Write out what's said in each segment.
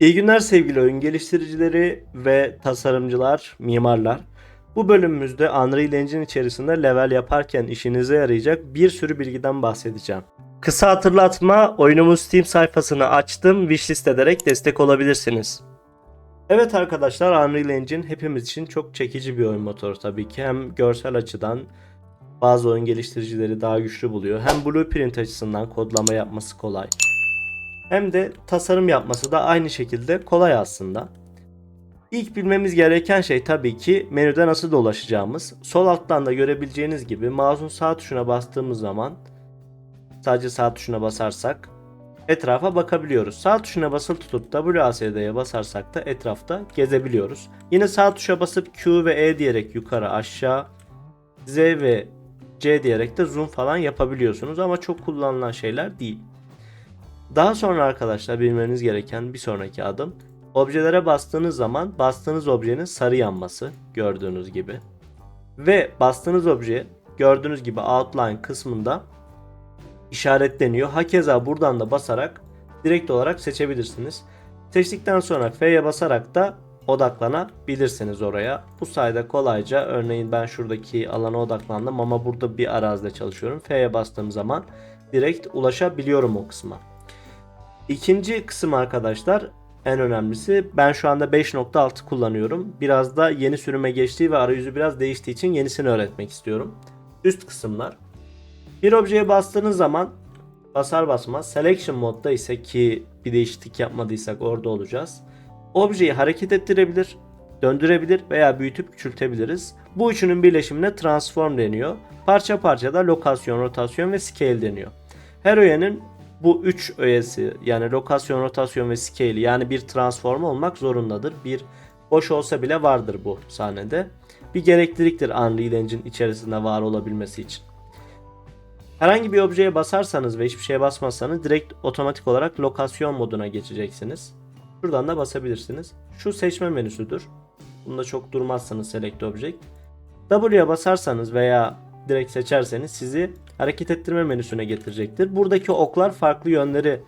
İyi günler sevgili oyun geliştiricileri ve tasarımcılar, mimarlar. Bu bölümümüzde Unreal Engine içerisinde level yaparken işinize yarayacak bir sürü bilgiden bahsedeceğim. Kısa hatırlatma, oyunumuz Steam sayfasını açtım, wishlist ederek destek olabilirsiniz. Evet arkadaşlar Unreal Engine hepimiz için çok çekici bir oyun motoru tabii ki. Hem görsel açıdan bazı oyun geliştiricileri daha güçlü buluyor. Hem blueprint açısından kodlama yapması kolay. Hem de tasarım yapması da aynı şekilde kolay aslında. İlk bilmemiz gereken şey tabii ki menüde nasıl dolaşacağımız. Sol alttan da görebileceğiniz gibi mouse'un sağ tuşuna bastığımız zaman sadece sağ tuşuna basarsak etrafa bakabiliyoruz. Sağ tuşuna basılı tutup WASD'ye basarsak da etrafta gezebiliyoruz. Yine sağ tuşa basıp Q ve E diyerek yukarı aşağı Z ve C diyerek de zoom falan yapabiliyorsunuz ama çok kullanılan şeyler değil. Daha sonra arkadaşlar bilmeniz gereken bir sonraki adım objelere bastığınız zaman bastığınız objenin sarı yanması gördüğünüz gibi. Ve bastığınız obje gördüğünüz gibi outline kısmında işaretleniyor. Hakeza buradan da basarak direkt olarak seçebilirsiniz. Seçtikten sonra F'ye basarak da odaklanabilirsiniz oraya. Bu sayede kolayca örneğin ben şuradaki alana odaklandım ama burada bir arazide çalışıyorum. F'ye bastığım zaman direkt ulaşabiliyorum o kısma. İkinci kısım arkadaşlar en önemlisi ben şu anda 5.6 kullanıyorum. Biraz da yeni sürüme geçtiği ve arayüzü biraz değiştiği için yenisini öğretmek istiyorum. Üst kısımlar. Bir objeye bastığınız zaman basar basmaz selection modda ise ki bir değişiklik yapmadıysak orada olacağız. Objeyi hareket ettirebilir, döndürebilir veya büyütüp küçültebiliriz. Bu üçünün birleşimine transform deniyor. Parça parça da lokasyon, rotasyon ve scale deniyor. Her öğenin bu üç öğesi yani lokasyon, rotasyon ve scale yani bir transform olmak zorundadır. Bir boş olsa bile vardır bu sahnede. Bir gerekliliktir Unreal Engine içerisinde var olabilmesi için. Herhangi bir objeye basarsanız ve hiçbir şeye basmazsanız direkt otomatik olarak lokasyon moduna geçeceksiniz. Şuradan da basabilirsiniz. Şu seçme menüsüdür. Bunda çok durmazsanız Select Object. W'ye basarsanız veya direkt seçerseniz sizi hareket ettirme menüsüne getirecektir. Buradaki oklar farklı yönleri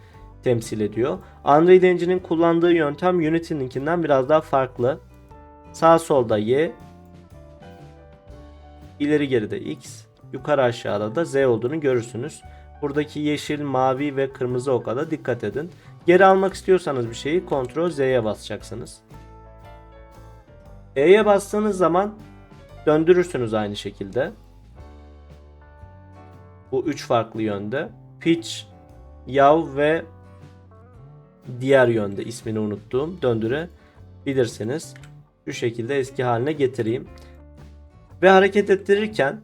temsil ediyor. Unreal Engine'in kullandığı yöntem Unity'ninkinden biraz daha farklı. Sağ solda Y, ileri geride X, yukarı aşağıda da Z olduğunu görürsünüz. Buradaki yeşil, mavi ve kırmızı oka da dikkat edin. Geri almak istiyorsanız bir şeyi Ctrl Z'ye basacaksınız. E'ye bastığınız zaman döndürürsünüz aynı şekilde. Bu üç farklı yönde. Pitch, yav ve diğer yönde ismini unuttuğum döndürebilirsiniz. Şu şekilde eski haline getireyim. Ve hareket ettirirken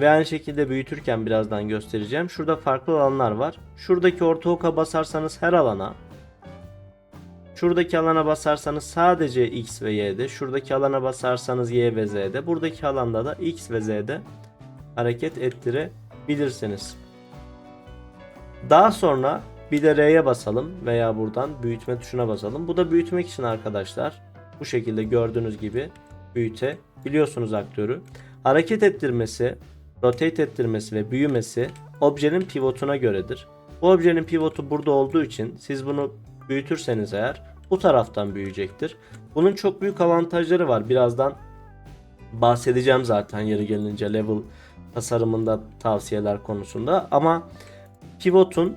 ve aynı şekilde büyütürken birazdan göstereceğim. Şurada farklı alanlar var. Şuradaki orta oka basarsanız her alana. Şuradaki alana basarsanız sadece X ve Y'de. Şuradaki alana basarsanız Y ve Z'de. Buradaki alanda da X ve Z'de hareket ettirebilirsiniz. Daha sonra bir de R'ye basalım veya buradan büyütme tuşuna basalım. Bu da büyütmek için arkadaşlar bu şekilde gördüğünüz gibi büyütebiliyorsunuz aktörü. Hareket ettirmesi, rotate ettirmesi ve büyümesi objenin pivotuna göredir. Bu objenin pivotu burada olduğu için siz bunu büyütürseniz eğer bu taraftan büyüyecektir. Bunun çok büyük avantajları var. Birazdan bahsedeceğim zaten yeri gelince level tasarımında tavsiyeler konusunda ama pivotun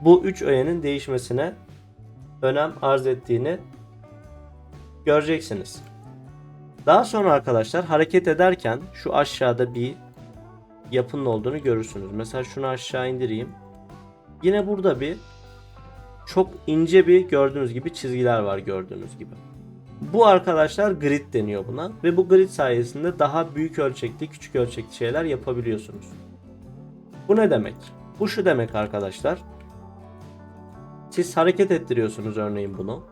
bu üç öğenin değişmesine önem arz ettiğini göreceksiniz. Daha sonra arkadaşlar hareket ederken şu aşağıda bir yapının olduğunu görürsünüz. Mesela şunu aşağı indireyim. Yine burada bir çok ince bir gördüğünüz gibi çizgiler var gördüğünüz gibi. Bu arkadaşlar grid deniyor buna ve bu grid sayesinde daha büyük ölçekli, küçük ölçekli şeyler yapabiliyorsunuz. Bu ne demek? Bu şu demek arkadaşlar. Siz hareket ettiriyorsunuz örneğin bunu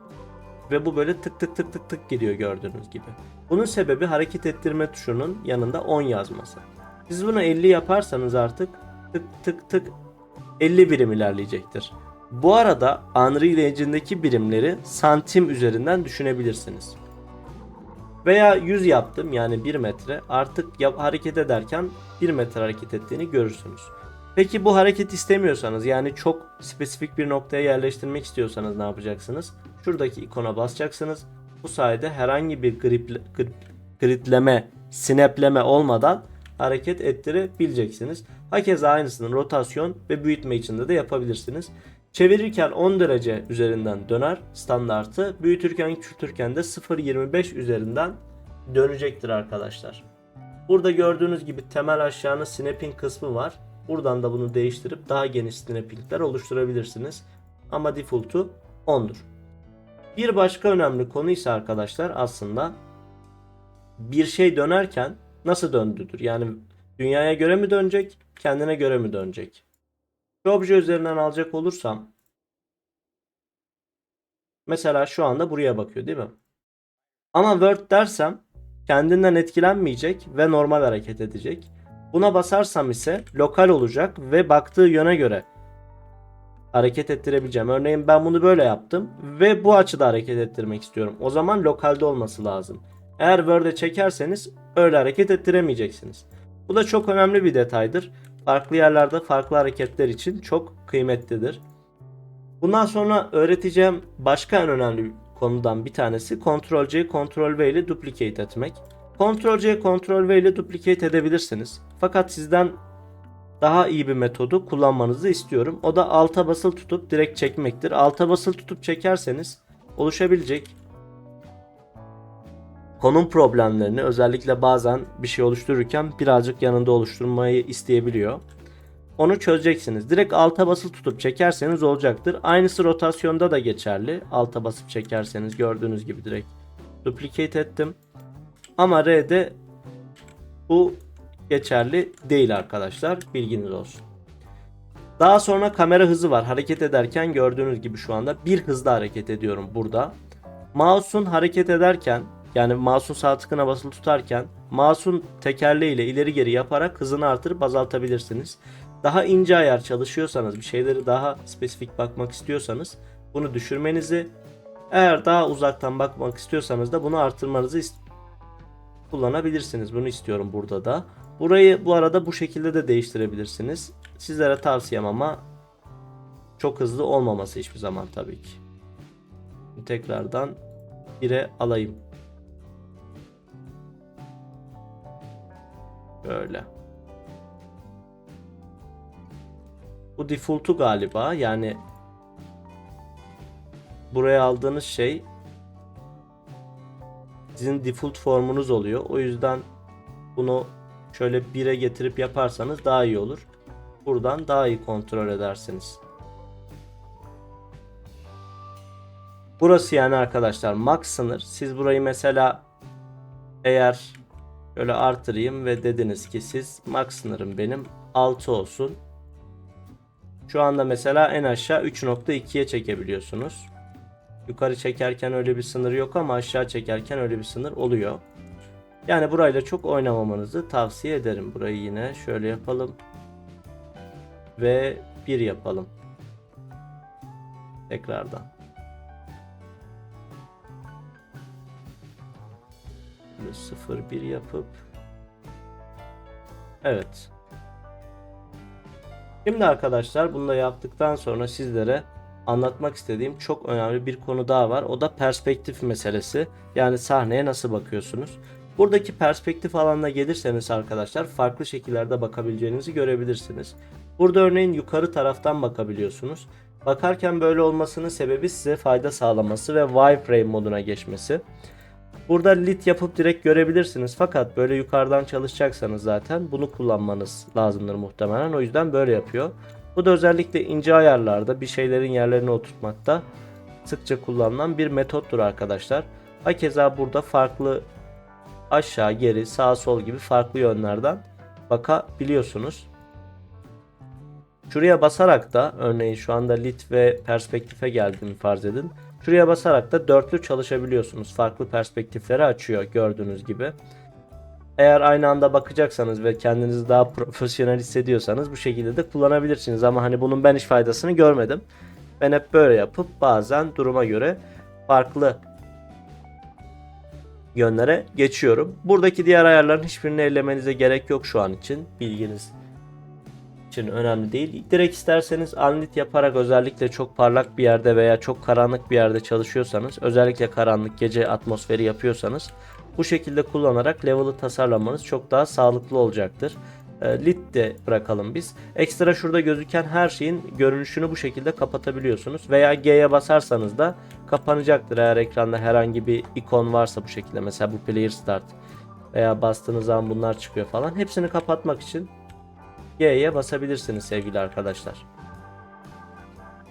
ve bu böyle tık tık tık tık tık gidiyor gördüğünüz gibi. Bunun sebebi hareket ettirme tuşunun yanında 10 yazması. Siz bunu 50 yaparsanız artık tık tık tık 50 birim ilerleyecektir. Bu arada Unreal Engine'deki birimleri santim üzerinden düşünebilirsiniz. Veya 100 yaptım yani 1 metre artık yap, hareket ederken 1 metre hareket ettiğini görürsünüz. Peki bu hareket istemiyorsanız yani çok spesifik bir noktaya yerleştirmek istiyorsanız ne yapacaksınız? Şuradaki ikona basacaksınız. Bu sayede herhangi bir grip, grip, gritleme, sinepleme olmadan hareket ettirebileceksiniz. Hakeza aynısını rotasyon ve büyütme içinde de yapabilirsiniz. Çevirirken 10 derece üzerinden döner standartı. Büyütürken küçültürken de 0.25 üzerinden dönecektir arkadaşlar. Burada gördüğünüz gibi temel aşağının snapping kısmı var. Buradan da bunu değiştirip daha geniş snappingler oluşturabilirsiniz. Ama default'u 10'dur. Bir başka önemli konu ise arkadaşlar aslında bir şey dönerken nasıl döndüdür? Yani dünyaya göre mi dönecek, kendine göre mi dönecek? Şu obje üzerinden alacak olursam mesela şu anda buraya bakıyor değil mi? Ama Word dersem kendinden etkilenmeyecek ve normal hareket edecek. Buna basarsam ise lokal olacak ve baktığı yöne göre hareket ettirebileceğim. Örneğin ben bunu böyle yaptım ve bu açıda hareket ettirmek istiyorum. O zaman lokalde olması lazım. Eğer Word'e çekerseniz öyle hareket ettiremeyeceksiniz. Bu da çok önemli bir detaydır. Farklı yerlerde farklı hareketler için çok kıymetlidir. Bundan sonra öğreteceğim başka en önemli konudan bir tanesi Ctrl-C, Ctrl-V ile duplicate etmek. Ctrl-C, Ctrl-V ile duplicate edebilirsiniz. Fakat sizden daha iyi bir metodu kullanmanızı istiyorum. O da alta basılı tutup direkt çekmektir. Alta basılı tutup çekerseniz oluşabilecek konum problemlerini özellikle bazen bir şey oluştururken birazcık yanında oluşturmayı isteyebiliyor. Onu çözeceksiniz. Direkt alta basılı tutup çekerseniz olacaktır. Aynısı rotasyonda da geçerli. Alta basıp çekerseniz gördüğünüz gibi direkt duplicate ettim. Ama R'de bu geçerli değil arkadaşlar. Bilginiz olsun. Daha sonra kamera hızı var. Hareket ederken gördüğünüz gibi şu anda bir hızda hareket ediyorum burada. Mouse'un hareket ederken yani mouse'un sağ basılı tutarken mouse'un tekerleğiyle ileri geri yaparak hızını artırıp azaltabilirsiniz. Daha ince ayar çalışıyorsanız bir şeyleri daha spesifik bakmak istiyorsanız bunu düşürmenizi eğer daha uzaktan bakmak istiyorsanız da bunu artırmanızı kullanabilirsiniz. Bunu istiyorum burada da. Burayı bu arada bu şekilde de değiştirebilirsiniz. Sizlere tavsiyem ama çok hızlı olmaması hiçbir zaman tabii ki. Tekrardan 1'e alayım. Böyle. Bu default'u galiba yani buraya aldığınız şey sizin default formunuz oluyor. O yüzden bunu şöyle 1'e getirip yaparsanız daha iyi olur. Buradan daha iyi kontrol edersiniz. Burası yani arkadaşlar max sınır. Siz burayı mesela eğer şöyle artırayım ve dediniz ki siz max sınırım benim 6 olsun. Şu anda mesela en aşağı 3.2'ye çekebiliyorsunuz. Yukarı çekerken öyle bir sınır yok ama aşağı çekerken öyle bir sınır oluyor. Yani burayla çok oynamamanızı tavsiye ederim. Burayı yine şöyle yapalım. Ve 1 yapalım. Tekrardan. Böyle 0 1 yapıp Evet. Şimdi arkadaşlar bunu da yaptıktan sonra sizlere anlatmak istediğim çok önemli bir konu daha var. O da perspektif meselesi. Yani sahneye nasıl bakıyorsunuz? Buradaki perspektif alanına gelirseniz arkadaşlar farklı şekillerde bakabileceğinizi görebilirsiniz. Burada örneğin yukarı taraftan bakabiliyorsunuz. Bakarken böyle olmasının sebebi size fayda sağlaması ve wireframe moduna geçmesi. Burada lit yapıp direkt görebilirsiniz. Fakat böyle yukarıdan çalışacaksanız zaten bunu kullanmanız lazımdır muhtemelen. O yüzden böyle yapıyor. Bu da özellikle ince ayarlarda bir şeylerin yerlerine oturtmakta sıkça kullanılan bir metottur arkadaşlar. Hakeza burada farklı aşağı, geri, sağ, sol gibi farklı yönlerden bakabiliyorsunuz. Şuraya basarak da örneğin şu anda lit ve perspektife geldiğimi farz edin. Şuraya basarak da dörtlü çalışabiliyorsunuz. Farklı perspektifleri açıyor gördüğünüz gibi. Eğer aynı anda bakacaksanız ve kendinizi daha profesyonel hissediyorsanız bu şekilde de kullanabilirsiniz. Ama hani bunun ben hiç faydasını görmedim. Ben hep böyle yapıp bazen duruma göre farklı yönlere geçiyorum. Buradaki diğer ayarların hiçbirini ellemenize gerek yok şu an için. Bilginiz için önemli değil. Direkt isterseniz anlit yaparak özellikle çok parlak bir yerde veya çok karanlık bir yerde çalışıyorsanız özellikle karanlık gece atmosferi yapıyorsanız bu şekilde kullanarak level'ı tasarlamanız çok daha sağlıklı olacaktır. E, lit de bırakalım biz. Ekstra şurada gözüken her şeyin görünüşünü bu şekilde kapatabiliyorsunuz. Veya G'ye basarsanız da kapanacaktır eğer ekranda herhangi bir ikon varsa bu şekilde. Mesela bu Player Start veya bastığınız zaman bunlar çıkıyor falan. Hepsini kapatmak için G'ye basabilirsiniz sevgili arkadaşlar.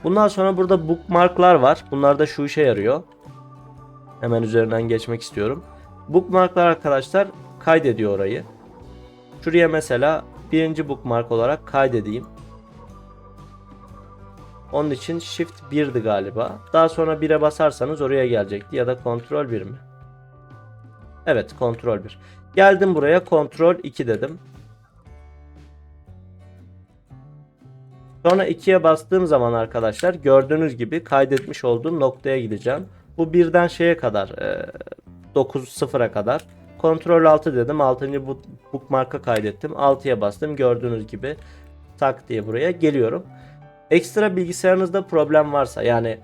Bundan sonra burada bookmarklar var. Bunlar da şu işe yarıyor. Hemen üzerinden geçmek istiyorum. Bookmarklar arkadaşlar kaydediyor orayı. Şuraya mesela birinci bookmark olarak kaydedeyim. Onun için Shift 1'di galiba. Daha sonra 1'e basarsanız oraya gelecekti ya da Ctrl 1 mi? Evet Ctrl 1. Geldim buraya Ctrl 2 dedim. Sonra 2'ye bastığım zaman arkadaşlar gördüğünüz gibi kaydetmiş olduğum noktaya gideceğim. Bu birden şeye kadar e, 9.0'a kadar. Ctrl 6 dedim. 6. bu bookmark'a kaydettim. 6'ya bastım. Gördüğünüz gibi tak diye buraya geliyorum. Ekstra bilgisayarınızda problem varsa yani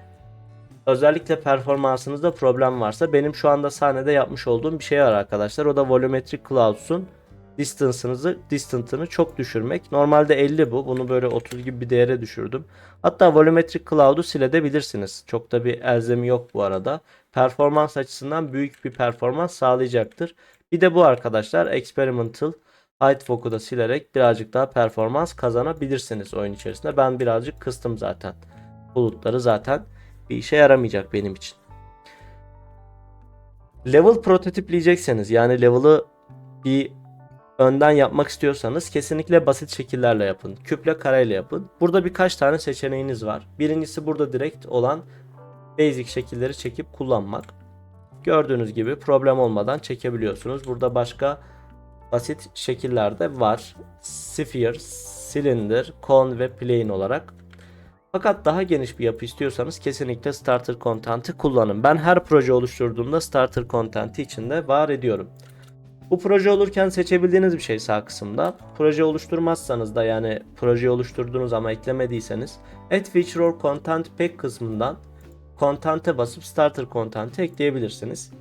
özellikle performansınızda problem varsa benim şu anda sahnede yapmış olduğum bir şey var arkadaşlar. O da volumetric clouds'un distance'ınızı distance'ını çok düşürmek. Normalde 50 bu. Bunu böyle 30 gibi bir değere düşürdüm. Hatta volumetric cloud'u silebilirsiniz. Çok da bir elzemi yok bu arada. Performans açısından büyük bir performans sağlayacaktır. Bir de bu arkadaşlar experimental Hide Foc'u da silerek birazcık daha performans kazanabilirsiniz oyun içerisinde. Ben birazcık kıstım zaten. Bulutları zaten bir işe yaramayacak benim için. Level prototipleyecekseniz yani level'ı bir önden yapmak istiyorsanız kesinlikle basit şekillerle yapın. Küple kareyle yapın. Burada birkaç tane seçeneğiniz var. Birincisi burada direkt olan basic şekilleri çekip kullanmak. Gördüğünüz gibi problem olmadan çekebiliyorsunuz. Burada başka basit şekiller de var. Sphere, cylinder, cone ve plane olarak. Fakat daha geniş bir yapı istiyorsanız kesinlikle starter content'i kullanın. Ben her proje oluşturduğumda starter content'i içinde var ediyorum. Bu proje olurken seçebildiğiniz bir şey sağ kısımda. Proje oluşturmazsanız da yani proje oluşturduğunuz ama eklemediyseniz Add Feature or Content Pack kısmından Content'e basıp Starter Content'i ekleyebilirsiniz.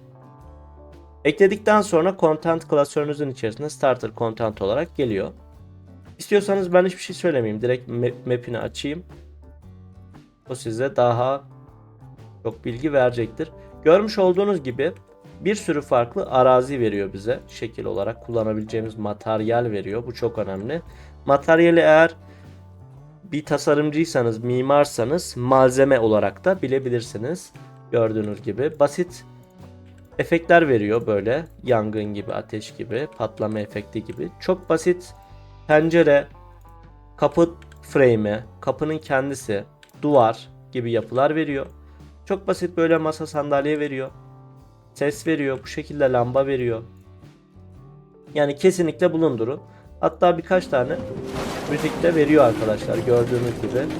Ekledikten sonra Content klasörünüzün içerisinde Starter Content olarak geliyor. İstiyorsanız ben hiçbir şey söylemeyeyim. Direkt map- map'ini açayım. O size daha çok bilgi verecektir. Görmüş olduğunuz gibi bir sürü farklı arazi veriyor bize. Şekil olarak kullanabileceğimiz materyal veriyor. Bu çok önemli. Materyali eğer bir tasarımcıysanız, mimarsanız malzeme olarak da bilebilirsiniz. Gördüğünüz gibi basit efektler veriyor böyle. Yangın gibi, ateş gibi, patlama efekti gibi. Çok basit pencere, kapı frame'i, kapının kendisi, duvar gibi yapılar veriyor. Çok basit böyle masa sandalye veriyor. Ses veriyor. Bu şekilde lamba veriyor. Yani kesinlikle bulundurun. Hatta birkaç tane müzik de veriyor arkadaşlar gördüğünüz gibi.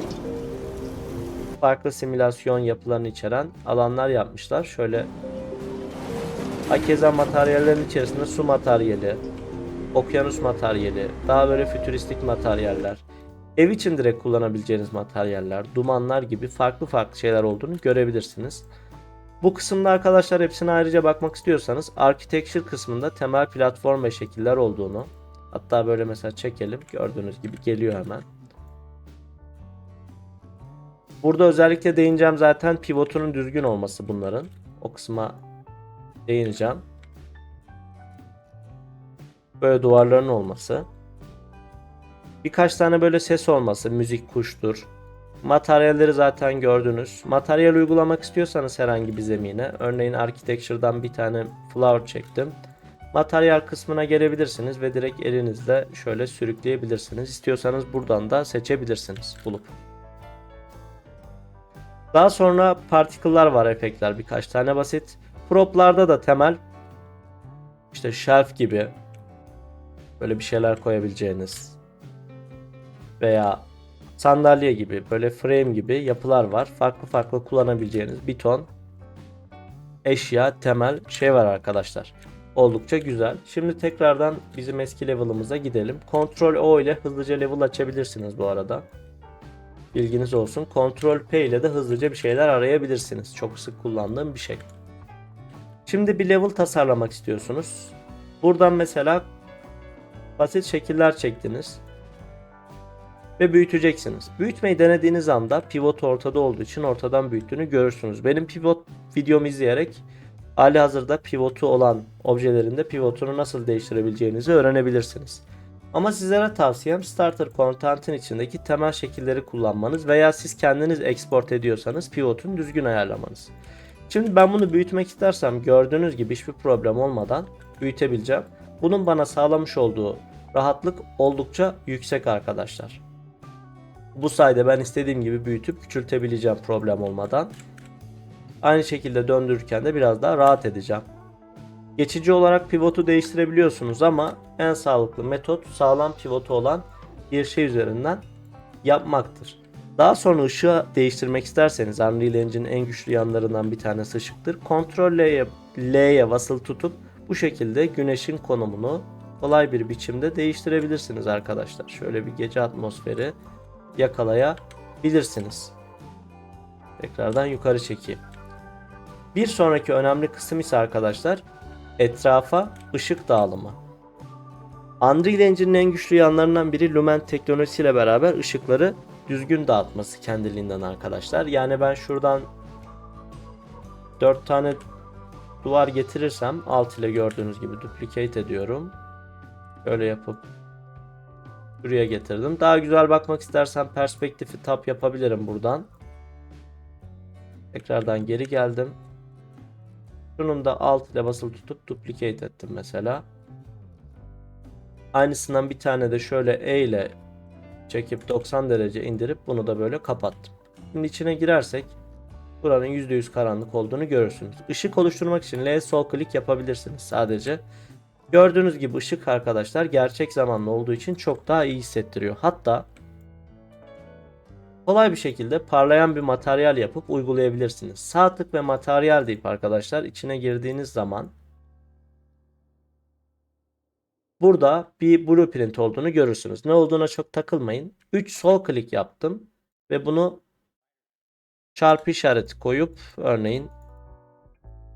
Farklı simülasyon yapılarını içeren alanlar yapmışlar. Şöyle Hakeza materyallerin içerisinde su materyali, okyanus materyali, daha böyle fütüristik materyaller, ev için direkt kullanabileceğiniz materyaller, dumanlar gibi farklı farklı şeyler olduğunu görebilirsiniz. Bu kısımda arkadaşlar hepsine ayrıca bakmak istiyorsanız architecture kısmında temel platform ve şekiller olduğunu hatta böyle mesela çekelim gördüğünüz gibi geliyor hemen. Burada özellikle değineceğim zaten pivotunun düzgün olması bunların. O kısma değineceğim. Böyle duvarların olması. Birkaç tane böyle ses olması, müzik kuştur, Materyalleri zaten gördünüz. Materyal uygulamak istiyorsanız herhangi bir zemine, örneğin Architecture'dan bir tane flower çektim. Materyal kısmına gelebilirsiniz ve direkt elinizle şöyle sürükleyebilirsiniz. İstiyorsanız buradan da seçebilirsiniz bulup. Daha sonra particle'lar var efektler birkaç tane basit. Prop'larda da temel işte shelf gibi böyle bir şeyler koyabileceğiniz veya sandalye gibi böyle frame gibi yapılar var. Farklı farklı kullanabileceğiniz bir ton eşya temel şey var arkadaşlar. Oldukça güzel. Şimdi tekrardan bizim eski level'ımıza gidelim. Ctrl O ile hızlıca level açabilirsiniz bu arada. Bilginiz olsun. Ctrl P ile de hızlıca bir şeyler arayabilirsiniz. Çok sık kullandığım bir şey. Şimdi bir level tasarlamak istiyorsunuz. Buradan mesela basit şekiller çektiniz ve büyüteceksiniz. Büyütmeyi denediğiniz anda pivot ortada olduğu için ortadan büyüttüğünü görürsünüz. Benim pivot videomu izleyerek hali hazırda pivotu olan objelerinde pivotunu nasıl değiştirebileceğinizi öğrenebilirsiniz. Ama sizlere tavsiyem starter content'in içindeki temel şekilleri kullanmanız veya siz kendiniz export ediyorsanız pivotun düzgün ayarlamanız. Şimdi ben bunu büyütmek istersem gördüğünüz gibi hiçbir problem olmadan büyütebileceğim. Bunun bana sağlamış olduğu rahatlık oldukça yüksek arkadaşlar. Bu sayede ben istediğim gibi büyütüp küçültebileceğim problem olmadan. Aynı şekilde döndürürken de biraz daha rahat edeceğim. Geçici olarak pivotu değiştirebiliyorsunuz ama en sağlıklı metot sağlam pivotu olan bir şey üzerinden yapmaktır. Daha sonra ışığı değiştirmek isterseniz Unreal Engine'in en güçlü yanlarından bir tanesi ışıktır. Ctrl L'ye, L'ye basılı tutup bu şekilde güneşin konumunu kolay bir biçimde değiştirebilirsiniz arkadaşlar. Şöyle bir gece atmosferi yakalayabilirsiniz. Tekrardan yukarı çekeyim. Bir sonraki önemli kısım ise arkadaşlar etrafa ışık dağılımı. Unreal Engine'in en güçlü yanlarından biri Lumen teknolojisiyle beraber ışıkları düzgün dağıtması kendiliğinden arkadaşlar. Yani ben şuradan 4 tane duvar getirirsem alt ile gördüğünüz gibi duplicate ediyorum. Böyle yapıp buraya getirdim. Daha güzel bakmak istersen perspektifi tap yapabilirim buradan. Tekrardan geri geldim. Şunun da alt ile basılı tutup duplicate ettim mesela. Aynısından bir tane de şöyle E ile çekip 90 derece indirip bunu da böyle kapattım. Şimdi içine girersek buranın %100 karanlık olduğunu görürsünüz. Işık oluşturmak için L sol klik yapabilirsiniz sadece. Gördüğünüz gibi ışık arkadaşlar gerçek zamanlı olduğu için çok daha iyi hissettiriyor. Hatta kolay bir şekilde parlayan bir materyal yapıp uygulayabilirsiniz. Sağ tık ve materyal deyip arkadaşlar içine girdiğiniz zaman burada bir blueprint olduğunu görürsünüz. Ne olduğuna çok takılmayın. 3 sol klik yaptım ve bunu çarpı işareti koyup örneğin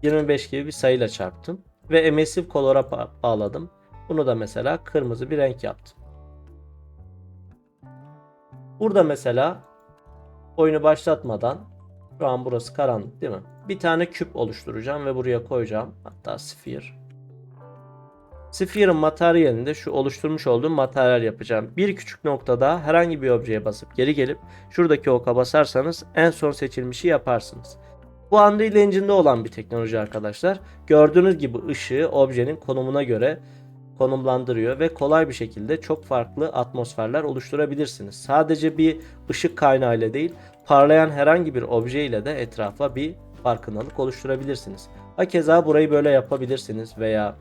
25 gibi bir sayıyla çarptım ve emissive color'a ba- bağladım. Bunu da mesela kırmızı bir renk yaptım. Burada mesela oyunu başlatmadan şu an burası karanlık değil mi? Bir tane küp oluşturacağım ve buraya koyacağım. Hatta sphere. Sphere'ın materyalinde şu oluşturmuş olduğum materyal yapacağım. Bir küçük noktada herhangi bir objeye basıp geri gelip şuradaki oka basarsanız en son seçilmişi yaparsınız. Bu Unreal Engine'de olan bir teknoloji arkadaşlar. Gördüğünüz gibi ışığı objenin konumuna göre konumlandırıyor ve kolay bir şekilde çok farklı atmosferler oluşturabilirsiniz. Sadece bir ışık kaynağı ile değil, parlayan herhangi bir obje ile de etrafa bir farkındalık oluşturabilirsiniz. Hakeza burayı böyle yapabilirsiniz veya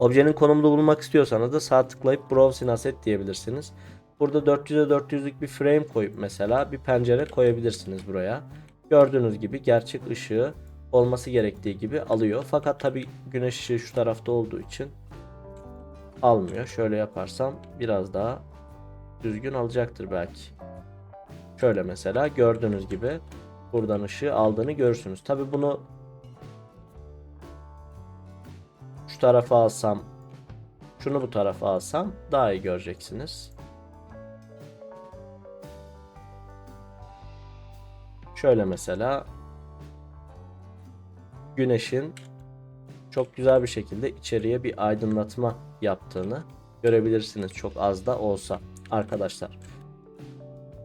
objenin konumunu bulmak istiyorsanız da sağ tıklayıp Browse in Asset diyebilirsiniz. Burada 400'e 400'lük bir frame koyup mesela bir pencere koyabilirsiniz buraya. Gördüğünüz gibi gerçek ışığı olması gerektiği gibi alıyor. Fakat tabi güneş ışığı şu tarafta olduğu için almıyor. Şöyle yaparsam biraz daha düzgün alacaktır belki. Şöyle mesela gördüğünüz gibi buradan ışığı aldığını görürsünüz. Tabi bunu şu tarafa alsam şunu bu tarafa alsam daha iyi göreceksiniz. Şöyle mesela güneşin çok güzel bir şekilde içeriye bir aydınlatma yaptığını görebilirsiniz çok az da olsa arkadaşlar.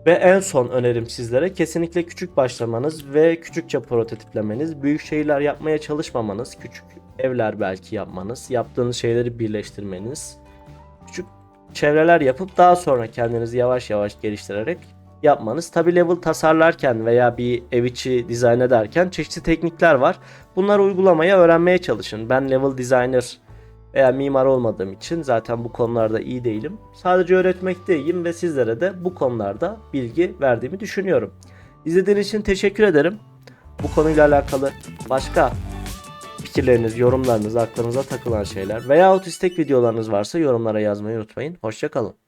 Ve en son önerim sizlere kesinlikle küçük başlamanız ve küçükçe prototiplemeniz, büyük şeyler yapmaya çalışmamanız, küçük evler belki yapmanız, yaptığınız şeyleri birleştirmeniz, küçük çevreler yapıp daha sonra kendinizi yavaş yavaş geliştirerek yapmanız. Tabi level tasarlarken veya bir ev içi dizayn ederken çeşitli teknikler var. Bunları uygulamaya öğrenmeye çalışın. Ben level designer veya mimar olmadığım için zaten bu konularda iyi değilim. Sadece öğretmekteyim ve sizlere de bu konularda bilgi verdiğimi düşünüyorum. İzlediğiniz için teşekkür ederim. Bu konuyla alakalı başka fikirleriniz, yorumlarınız, aklınıza takılan şeyler veyahut istek videolarınız varsa yorumlara yazmayı unutmayın. Hoşçakalın.